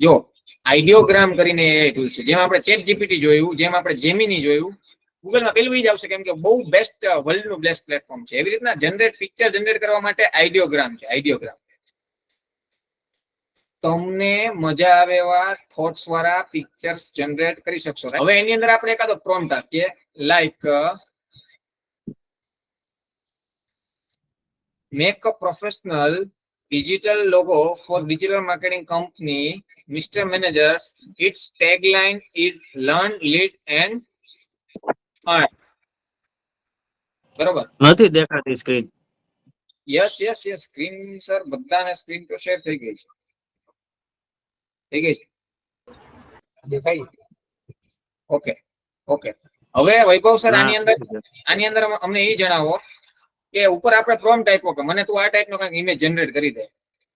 જો આઈડિયોગ્રામ કરીને એ ટૂલ છે. જેમ આપણે ચેટ જીપીટી જોયું, જેમ આપણે જેમિની જોયું ગૂગલમાં પેલું જ આવશે કેમ કે બહુ બેસ્ટ વર્લ્ડનું બેસ્ટ પ્લેટફોર્મ છે. એવી રીતના જનરેટ પિક્ચર જનરેટ કરવા માટે આઈડિયોગ્રામ છે આઈડિયોગ્રામ તમને મજા આવે એવા થોટ્સ વાળા પિક્ચર્સ જનરેટ કરી શકશો. હવે એની અંદર આપણે એકાદો પ્રોમ્પ્ટ આપીએ. Like make a professional digital logo for digital marketing company mr managers its tagline is learn lead and earn. બરોબર? નથી દેખાતી screen yes yes yes screen sir બધાને સ્ક્રીન તો શેર થઈ ગઈ છે. થઈ ગઈ છે? દેખાય ઓકે ઓકે હવે વૈભવ સર આની અંદર આની અંદર અમ- અમને એ જણાવો કે ઉપર આપણે પ્રોમ્પ્ટ આપ્યો કે મને તું આ ટાઈપનો કંઈક ઇમેજ જનરેટ કરી દે.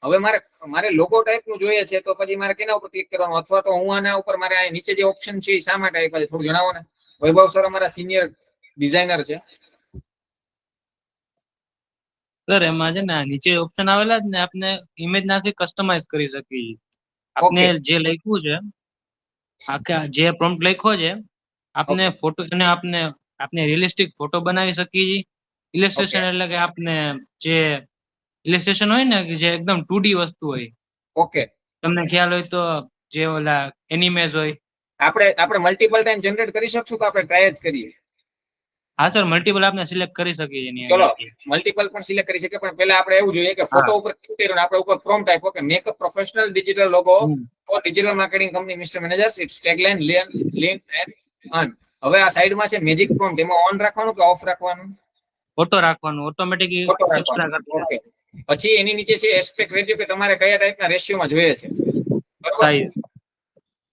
હવે મારે મારે લોગો ટાઈપનું જોઈએ છે તો પછી મારે કેના ઉપર ક્લિક કરવાનું? અથવા તો હું આના ઉપર મારે આ નીચે જે ઓપ્શન છે એ શા માટે આપ્યા છે? થોડું જણાવો ને. વૈભવ સર અમારા સિનિયર ડિઝાઇનર છે. સર એમાં છે ને નીચે ઓપ્શન આવેલા જ ને આપણે ઇમેજ નાખી કસ્ટમાઇઝ કરી શકીએ. આપણે જે લખ્યું છે આખા જે પ્રોમ્પ્ટ લખ્યો છે આપને ફોટો અને આપને આપણે રિયલિસ્ટિક ફોટો બનાવી શકીએ છીએ. ઇલેસ્ટ્રેશન એટલે કે આપણે જે ઇલેસ્ટ્રેશન હોય ને કે જે એકદમ 2D વસ્તુ હોય. ઓકે તમને ખ્યાલ હોય તો જે ઓલા એનિમેસ હોય. આપણે આપણે મલ્ટીપલ ટાઈમ જનરેટ કરી શકશું તો આપણે ટ્રાય જ કરીએ. હા સર મલ્ટીપલ આપણે સિલેક્ટ કરી શકીએ એની ચલો. મલ્ટીપલ પણ સિલેક્ટ કરી શકીએ પણ પહેલા આપણે એવું જોઈએ કે ફોટો ઉપર ક્લિક કર્યું આપણે ઉપર પ્રોમ્પ્ટ આપ્યો કે make a professional digital logo. For digital marketing company mister managers it's tagline lean lean and અન હવે આ સાઈડમાં છે મેજિક પ્રોમ્પ્ટ એમાં ઓન રાખવાનું કે ઓફ રાખવાનું? ફોટો રાખવાનું ઓટોમેટિક ઓકે પછી એની નીચે છે એસ્પેક્ટ રેશિયો કે તમારે કયા ટાઈપના રેશિયોમાં જોઈએ છે? સાઈઝ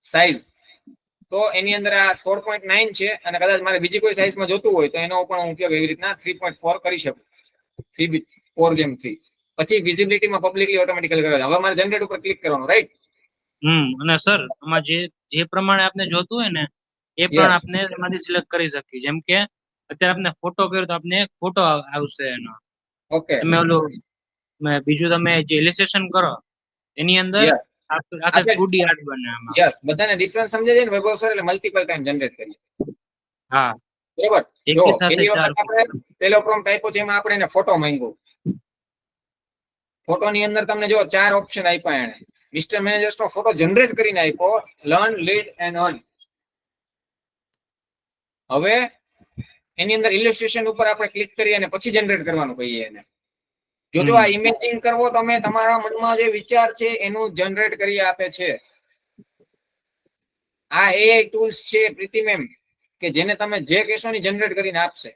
સાઈઝ તો એની અંદર આ સોળ પોઈન્ટ નાઇન છે અને કદાચ મારે બીજી કોઈ સાઈઝમાં જોતું હોય તો એનો પણ હું ઉપયોગ એવી રીતના થ્રી પોઈન્ટ ફોર કરી શકું. થ્રી ફોર જેમ થ્રી પછી વિઝિબિલિટીમાં પબ્લિકલી ઓટોમેટિકલી કરવા હવે મારે જનરેટ ઉપર ક્લિક કરવાનું રાઈટ હમ અને સર આમાં જે જે પ્રમાણે આપને જોતું હોય ને એ પણ. આપને એમાંથી સિલેક્ટ કરી શકીએ. જેમ કે અત્યારે આપને ફોટો કર્યો તો આપને એક ફોટો આવશે એનો. ઓકે તમે ઓલું મેં બીજું તમે જે ઇલિસ્ટ્રેશન કરો એની અંદર. આખું આપણે- આખે 2D આર્ટ બને આમાં. યસ બધાને ડિફરન્સ સમજે છે ને? વૈભવ સર એટલે મલ્ટીપલ ટાઈમ જનરેટ કરીએ. હા. બરાબર? જો એની વખત આપણે પેલો પ્રોમ્પ્ટ આપ્યો છે એમાં આપણે એને ફોટો માંગ્યો. ફોટો ની અંદર તમને જો ચાર ઓપ્શન આપ્યા એને. મિસ્ટર મેનેજર્સ નો ફોટો જનરેટ કરીને આપ્યો લર્ન લીડ એન્ડ અર્ન હવે એની અંદર ઇલ્યુસ્ટ્રેશન ઉપર આપણે ક્લિક કરી અને પછી જનરેટ કરવાનું કહીએ એને. જો જો આ ઇમેજિંગ કરવો તમે તમારા મનમાં જે વિચાર છે એનું જનરેટ કરી આપે છે. આ એઆઈ ટૂલ્સ છે પ્રીતિ મેમ કે જેને તમે જે કહેશો ને જનરેટ કરીને આપશે.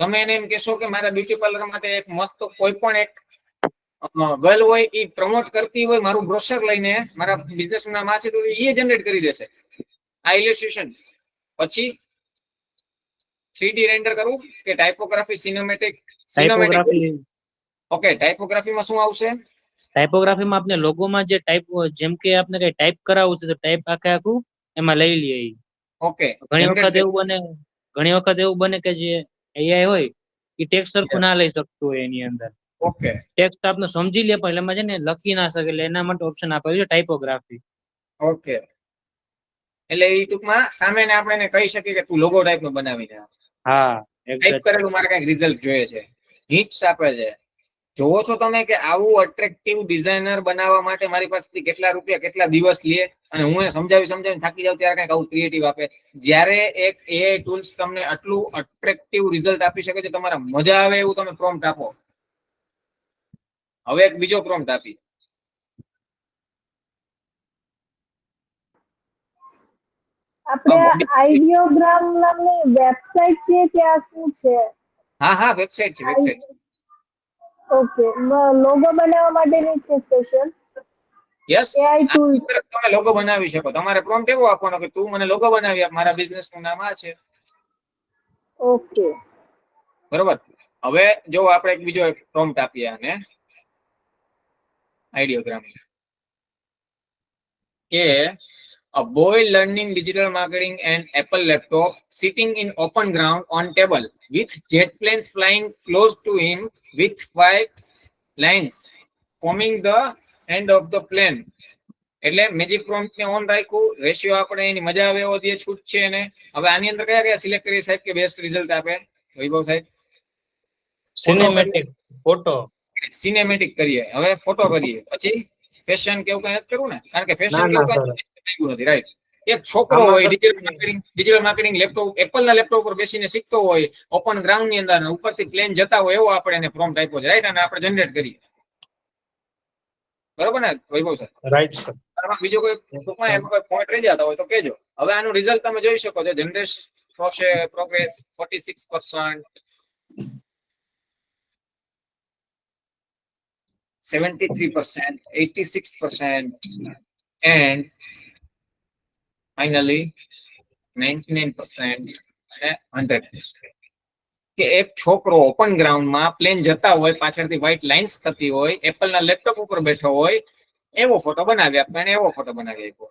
તમે એને એમ કહેશો કે મારા બ્યુટી પાર્લર માટે એક મસ્ત કોઈ પણ એક ગર્લ હોય એ પ્રમોટ કરતી હોય મારું બ્રોશર લઈને મારા બિઝનેસ આ છે તો એ જનરેટ કરી દેશે. આ ઇલિસ્ટ્રેશન પછી થ્રીડી રેન્ડર કરવું કે typography cinematic cinematic typography okay ટાઇપોગ્રાફીમાં શું આવશે? ટાઇપોગ્રાફીમાં આપણે લોગોમાં જે ટાઇપ જેમ કે આપણે કઈ ટાઇપ કરાવવું છે તો ટાઇપ આખે આખું એમાં લઈ લઈએ. ઓકે ઘણી વખત એવું બને ઘણી વખત એવું બને કે જે એઆઈ હોય એ ટેક્સ્ટ સરખું ના લઈ શકતું હોય એની અંદર. ઓકે ટેક્સ્ટ આપણે સમજી લે પણ એમાં છે ને લખી ના શકે એટલે એના માટે ઓપ્શન આપેલું છે ટાઇપોગ્રાફી ઓકે એટલે એ ટૂંકમાં સામે ને આપણે કહી શકીએ કે તું લોગો ટાઈપનું બનાવીને હા ટાઈપ કરેલું મારે કંઈક રિઝલ્ટ જોઈએ છે. હિટ્સ આપે છે. જોવો છો તમે કે આવું અટ્રેક્ટિવ ડિઝાઇનર બનાવવા માટે મારી પાસેથી કેટલા રૂપિયા કેટલા દિવસ લે અને હું એને સમજાવી સમજાવીને થાકી જાઉં ત્યારે કંઈક આવું ક્રિએટિવ આપે. જ્યારે એક એઆઈ ટૂલ્સ તમને આટલું અટ્રેક્ટિવ રિઝલ્ટ આપી શકે છે તમારા મજા આવે એવું તમે પ્રોમ્પ્ટ આપો. હવે એક બીજો પ્રોમ્પ્ટ આપી આપણે આઈડિયોગ્રામ નામની વેબસાઇટ છે કે આ શું છે? હા હા વેબસાઇટ છે વેબસાઇટ ઓકે લોગો બનાવવા માટેની છે સ્પેશિયલ યસ એઆઈ ટૂલ તમે લોગો બનાવી શકો. તમારે પ્રોમ્પ્ટ એવો આપવાનો કે તું મને લોગો બનાવી આપ મારા બિઝનેસનું નામ આ છે. ઓકે. બરોબર. હવે જો આપણે એક બીજો એક પ્રોમ્પ્ટ આપીએ આને. આઈડિયોગ્રામ કે a boy learning digital marketing and apple laptop sitting in open ground on table with jet planes flying close to him with white lines forming the end of the plane એટલે magic prompt ને on રાખ્યું ratio આપણે એની મજા આવે એવો દે છૂટ છે ને. હવે આની અંદર કયા કયા સિલેક્ટ કરીએ સાહેબ કે બેસ્ટ રિઝલ્ટ આપે? વૈભવ સાહેબ? સિનેમેટિક ફોટો સિનેમેટિક કરીએ. હવે ફોટો કરીએ. પછી ફેશન કેવું કઈ કરવું ને? કારણ કે ફેશન કેવું લાગ્યું નથી રાઈટ એક છોકરો હોય digital marketing digital marketing laptop Apple ના લેપટોપ પર બેસીને શીખતો હોય ઓપન ગ્રાઉન્ડની અંદર ઉપરથી પ્લેન જતા હોય એવો આપણે એને પ્રોમ્પ્ટ આપ્યો છે રાઈટ અને આપણે જનરેટ કરીએ. બરોબર ને વૈભવ સર? રાઈટ સર બીજો કોઈ ટૂંકમાં એનો કોઈ પોઈન્ટ રહી જતા હોય તો કેજો હવે આનું રિઝલ્ટ તમે જોઈ શકો છો generation progress forty six percent seventy three percent eighty six percent and nine percent અને હંડ્રેડ કે એક છોકરો ઓપન ગ્રાઉન્ડમાં પ્લેન જતા હોય, પાછળથી વ્હાઇટ લાઇન્સ થતી હોય એપલ ના લેપટોપ ઉપર બેઠો હોય, એવો ફોટો બનાવી આપ્યો અને એવો ફોટો બનાવી આપ્યો